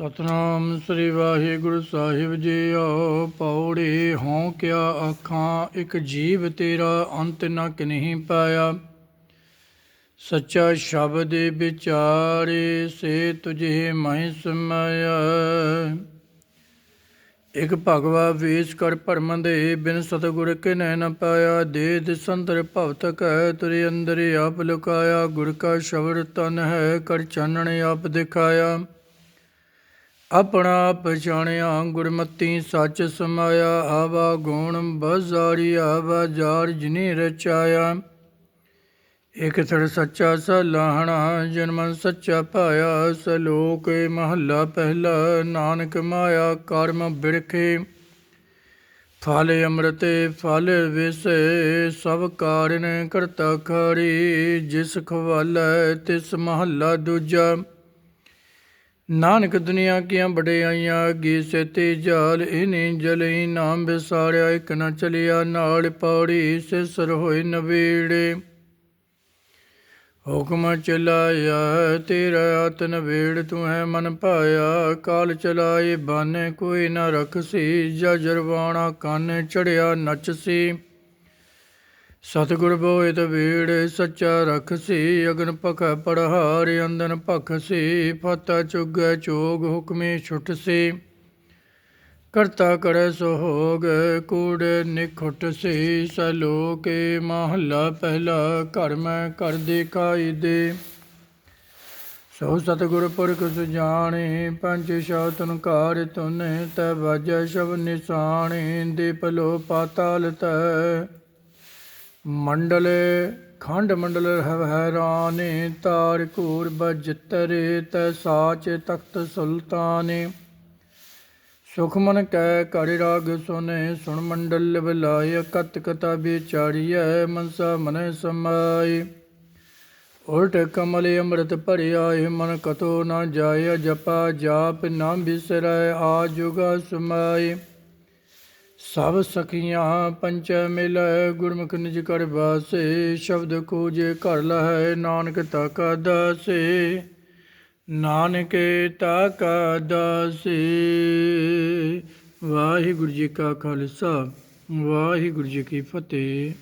ਸਤਨਾਮ ਸ੍ਰੀ Waheguru Sahib ji JIO, ਪੌੜੀ ਹਉ ਕਿਆ ਆਖਾਂ ਇੱਕ ਜੀਵ ਤੇਰਾ ਅੰਤ ਨ ਨਹੀਂ ਪਾਇਆ। ਸੱਚਾ ਸ਼ਬਦ ਵਿਚਾਰੇ, ਸੇ ਤੁਝੇ ਮਹਿ ਸਮਾਇਆ। ਇਕ ਭਗਵਾ ਵੇਸ ਕਰ ਭਰਮ ਦੇ ਬਿਨ ਸਤਗੁਰ ਕੇ ਨੈ ਨ ਪਾਇਆ। ਦੇ ਦਿਸੰਦਰ ਭਵਤ ਕੈ ਤੁਰੇ ਅੰਦਰ ਆਪ ਲੁਕਾਇਆ। ਗੁਰ ਕਾ ਸ਼ਬਦ ਤਨ ਹੈ, ਕਰ ਚਾਨਣ ਆਪ ਦਿਖਾਇਆ। ਆਪਣਾ ਪਛਾਣਿਆ, ਗੁਰਮਤੀ ਸੱਚ ਸਮਾਇਆ, ਆਵਾ ਗੁਣ ਬਜ਼ਾਰੀ, ਆਵਾ ਜਾਰ ਜਿਨੇ ਰਚਾਇਆ। ਇਕ ਥੜ ਸੱਚਾ ਸਲਾਹਣਾ, ਜਨਮ ਸੱਚਾ ਪਾਇਆ, ਸਲੋਕ ਮਹੱਲਾ ਪਹਿਲਾ, ਨਾਨਕ ਮਾਇਆ ਕਰਮ ਬਿਰਖੇ। ਫਲ ਅੰਮ੍ਰਿਤੇ ਫਲ ਵਿਸੇ, ਸਭ ਕਾਰਨ ਕਰਤਾ ਖਰੀ, ਜਿਸ ਖਵਾਲੈ ਤਿਸ ਮਹੱਲਾ ਦੂਜਾ। ਨਾਨਕ ਦੁਨੀਆ ਕੀਆਂ ਬੜਿਆਈਆਂ ਅੱਗੇ ਸੇਤੇ ਜਾਲ ਇਨੇ ਜਲਈ, ਨਾਮ ਵਿਸਾਰਿਆ ਇਕ ਨ ਚਲਿਆ ਨਾਲ ਪੌੜੀ, ਸਿਸਰ ਹੋਏ ਨਵੇੜੇ। ਹੁਕਮ ਚਲਾਇਆ, ਤੇਰਾ ਆਤਨ ਵੇੜ ਤੂੰ ਹੈ ਮਨ ਪਾਇਆ, ਕਾਲ ਚਲਾਏ, ਬਾਨੇ ਕੋਈ ਨ ਰਖਸੀ, ਜਜਰਵਾਣਾ ਕੰਨ ਚੜਿਆ ਨਚਸੀ। ਸਤਿਗੁਰ ਬੋਇਤ ਵੇੜ ਸੱਚਾ ਰਖਸੀ, ਅਗਨ ਪਖ ਪੜਹਾਰ ਅੰਦਨ ਭਖਸੀ ਫਤਾ ਚੁਗੈ ਚੋਗ ਹੁਕਮੇ ਛੁਟਸੀ। ਕਰਤਾ ਕਰੈ ਸੋਗ ਕੂੜ ਨਿਖੁਟ ਸੇ ਸਲੋਕੇ ਮਹੱਲਾ ਪਹਿਲਾ ਘਰ ਮੈਂ ਕਰ ਦਿਖਾਈ ਦੇ। ਸੋ ਸਤਿਗੁਰ ਪੁਰਖ ਸੁਜਾਣੇ, ਪੰਜ ਸ਼ਬਦਨ ਕਾਰ ਤੁਨੇ, ਤੈ ਵਾਜੈ ਸ਼ਬ ਨਿਸ਼ਾਨੇ ਦੇ ਪਲੋ ਪਾਤਾਲ ਤੈ। ਮੰਡਲੇ, ਖੰਡ ਮੰਡਲ ਹੈ ਹੈਰਾਨੇ, ਤਾਰ ਕੂਰ ਬਜਤਰੇ ਤੈ ਸਾਚ ਤਖਤ ਸੁਲਤਾਨੇ। ਸੁਖਮਨ ਕੈ ਕਰਿ ਰਾਗ ਸੁਨੇ, ਸੁਣ ਮੰਡਲ ਬਲਾਇ ਕਤ ਕਤਾ ਵਿਚਾਰੀਐ, ਮਨਸਾ ਮਨੈ ਸਮਾਈ ਉਲਟ ਕਮਲ ਅੰਮ੍ਰਿਤ ਭਰਿਆ ਏ ਮਨ ਕਤੋ ਨਾ ਜਾਏ, ਜਪਾ ਜਾਪ ਨਾ ਬਿਸਰੈ, ਆ ਜੁਗਾ ਸਮਾਈ ਸਭ ਸਖੀਆਂ ਪੰਚ ਮਿਲੈ, ਗੁਰਮੁਖ ਨਿਜ ਕਰ ਵਾਸੇ, ਸ਼ਬਦ ਕੂਜੇ ਘਰ ਲਹੈ, ਨਾਨਕ ਤਾਕਾ ਦਾਸੇ। ਨਾਨਕੇ ਤਾਕਾ ਦਾਸੇ। ਵਾਹਿਗੁਰੂ ਜੀ ਕਾ ਖਾਲਸਾ, ਵਾਹਿਗੁਰੂ ਜੀ ਕੀ ਫਤਿਹ।